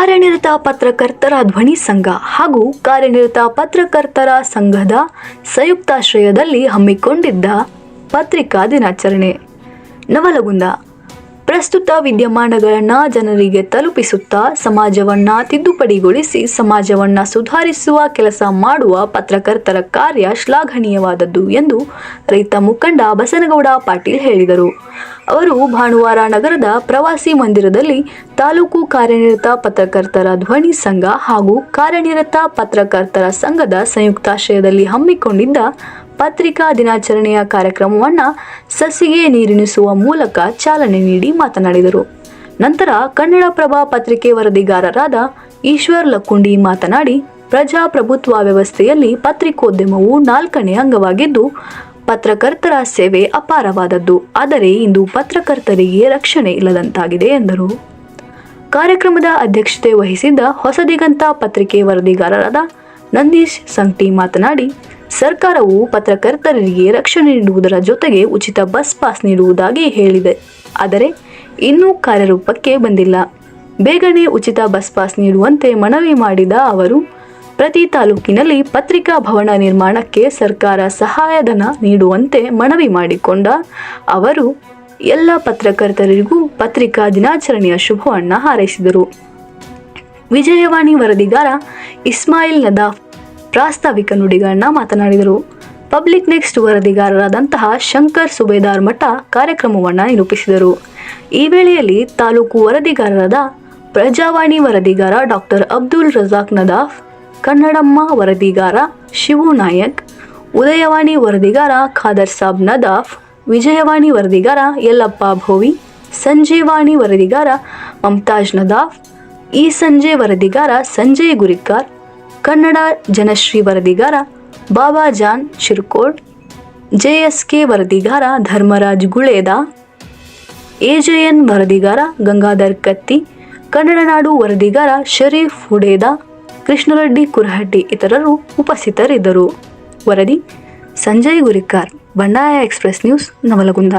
ಕಾರ್ಯನಿರತ ಪತ್ರಕರ್ತರ ಧ್ವನಿ ಸಂಘ ಹಾಗೂ ಕಾರ್ಯನಿರತ ಪತ್ರಕರ್ತರ ಸಂಘದ ಸಂಯುಕ್ತಾಶ್ರಯದಲ್ಲಿ ಹಮ್ಮಿಕೊಂಡಿದ್ದ ಪತ್ರಿಕಾ ದಿನಾಚರಣೆ. ನವಲಗುಂದ ಪ್ರಸ್ತುತ ವಿದ್ಯಮಾನಗಳನ್ನು ಜನರಿಗೆ ತಲುಪಿಸುತ್ತಾ ಸಮಾಜವನ್ನ ತಿದ್ದುಪಡಿಗೊಳಿಸಿ ಸಮಾಜವನ್ನ ಸುಧಾರಿಸುವ ಕೆಲಸ ಮಾಡುವ ಪತ್ರಕರ್ತರ ಕಾರ್ಯ ಶ್ಲಾಘನೀಯವಾದದ್ದು ಎಂದು ರೈತ ಮುಖಂಡ ಬಸನಗೌಡ ಪಾಟೀಲ್ ಹೇಳಿದರು. ಅವರು ಭಾನುವಾರ ನಗರದ ಪ್ರವಾಸಿ ಮಂದಿರದಲ್ಲಿ ತಾಲೂಕು ಕಾರ್ಯನಿರತ ಪತ್ರಕರ್ತರ ಧ್ವನಿ ಸಂಘ ಹಾಗೂ ಕಾರ್ಯನಿರತ ಪತ್ರಕರ್ತರ ಸಂಘದ ಸಂಯುಕ್ತಾಶ್ರಯದಲ್ಲಿ ಹಮ್ಮಿಕೊಂಡಿದ್ದ ಪತ್ರಿಕಾ ದಿನಾಚರಣೆಯ ಕಾರ್ಯಕ್ರಮವನ್ನು ಸಸಿಗೆ ನೀರಿಣಿಸುವ ಮೂಲಕ ಚಾಲನೆ ನೀಡಿ ಮಾತನಾಡಿದರು. ನಂತರ ಕನ್ನಡಪ್ರಭ ಪತ್ರಿಕೆ ವರದಿಗಾರರಾದ ಈಶ್ವರ್ ಲಕ್ಕುಂಡಿ ಮಾತನಾಡಿ, ಪ್ರಜಾಪ್ರಭುತ್ವ ವ್ಯವಸ್ಥೆಯಲ್ಲಿ ಪತ್ರಿಕೋದ್ಯಮವು ನಾಲ್ಕನೇ ಅಂಗವಾಗಿದ್ದು, ಪತ್ರಕರ್ತರ ಸೇವೆ ಅಪಾರವಾದದ್ದು. ಆದರೆ ಇಂದು ಪತ್ರಕರ್ತರಿಗೆ ರಕ್ಷಣೆ ಇಲ್ಲದಂತಾಗಿದೆ ಎಂದರು. ಕಾರ್ಯಕ್ರಮದ ಅಧ್ಯಕ್ಷತೆ ವಹಿಸಿದ್ದ ಹೊಸದಿಗಂತ ಪತ್ರಿಕೆ ವರದಿಗಾರರಾದ ನಂದೀಶ್ ಸಂಕ್ಟಿ ಮಾತನಾಡಿ ಸರ್ಕಾರವು ಪತ್ರಕರ್ತರಿಗೆ ರಕ್ಷಣೆ ನೀಡುವುದರ ಜೊತೆಗೆ ಉಚಿತ ಬಸ್ ಪಾಸ್ ನೀಡುವುದಾಗಿ ಹೇಳಿದೆ. ಆದರೆ ಇನ್ನೂ ಕಾರ್ಯರೂಪಕ್ಕೆ ಬಂದಿಲ್ಲ. ಬೇಗನೆ ಉಚಿತ ಬಸ್ ಪಾಸ್ ನೀಡುವಂತೆ ಮನವಿ ಮಾಡಿದ ಅವರು, ಪ್ರತಿ ತಾಲೂಕಿನಲ್ಲಿ ಪತ್ರಿಕಾ ಭವನ ನಿರ್ಮಾಣಕ್ಕೆ ಸರ್ಕಾರ ಸಹಾಯಧನ ನೀಡುವಂತೆ ಮನವಿ ಮಾಡಿಕೊಂಡ ಅವರು, ಎಲ್ಲ ಪತ್ರಕರ್ತರಿಗೂ ಪತ್ರಿಕಾ ದಿನಾಚರಣೆಯ ಶುಭವನ್ನು ಹಾರೈಸಿದರು. ವಿಜಯವಾಣಿ ವರದಿಗಾರ ಇಸ್ಮಾಯಿಲ್ ನದಾಫ್ ಪ್ರಾಸ್ತಾವಿಕ ನುಡಿಗಳನ್ನ ಮಾತನಾಡಿದರು. ಪಬ್ಲಿಕ್ ನೆಕ್ಸ್ಟ್ ವರದಿಗಾರರಾದಂತಹ ಶಂಕರ್ ಸುಬೇದಾರ್ ಮಠ ಕಾರ್ಯಕ್ರಮವನ್ನು ನಿರೂಪಿಸಿದರು. ಈ ವೇಳೆಯಲ್ಲಿ ತಾಲೂಕು ವರದಿಗಾರರಾದ ಪ್ರಜಾವಾಣಿ ವರದಿಗಾರ ಡಾಕ್ಟರ್ ಅಬ್ದುಲ್ ರಜಾಕ್ ನದಾಫ್, ಕನ್ನಡಮ್ಮ ವರದಿಗಾರ ಶಿವು ನಾಯಕ್, ಉದಯವಾಣಿ ವರದಿಗಾರ ಖಾದರ್ ಸಾಬ್ ನದಾಫ್, ವಿಜಯವಾಣಿ ವರದಿಗಾರ ಯಲ್ಲಪ್ಪ ಭೋವಿ, ಸಂಜೀವಾಣಿ ವರದಿಗಾರ ಮಮತಾಜ್ ನದಾಫ್, ಈ ಸಂಜೆ ವರದಿಗಾರ ಸಂಜಯ್ ಗುರಿಕಾರ್ ಕನ್ನಡ ಜನಶ್ರೀ ವರದಿಗಾರ ಬಾಬಾ ಜಾನ್ ಶಿರ್ಕೋಡ್, ಜೆಎಸ್ಕೆ ವರದಿಗಾರ ಧರ್ಮರಾಜ್ ಗುಳೇದ, ಎಜೆಎನ್ ವರದಿಗಾರ ಗಂಗಾಧರ್ ಕತ್ತಿ, ಕನ್ನಡ ನಾಡು ವರದಿಗಾರ ಶರೀಫ್ ಹುಡೇದ, ಕೃಷ್ಣರೆಡ್ಡಿ ಕುರಹಟ್ಟಿ ಇತರರು ಉಪಸ್ಥಿತರಿದ್ದರು. ವರದಿ ಸಂಜಯ್ ಗುರಿಕಾರ್, ಬಂಡಾಯ ಎಕ್ಸ್ಪ್ರೆಸ್ ನ್ಯೂಸ್ ನವಲಗುಂದ.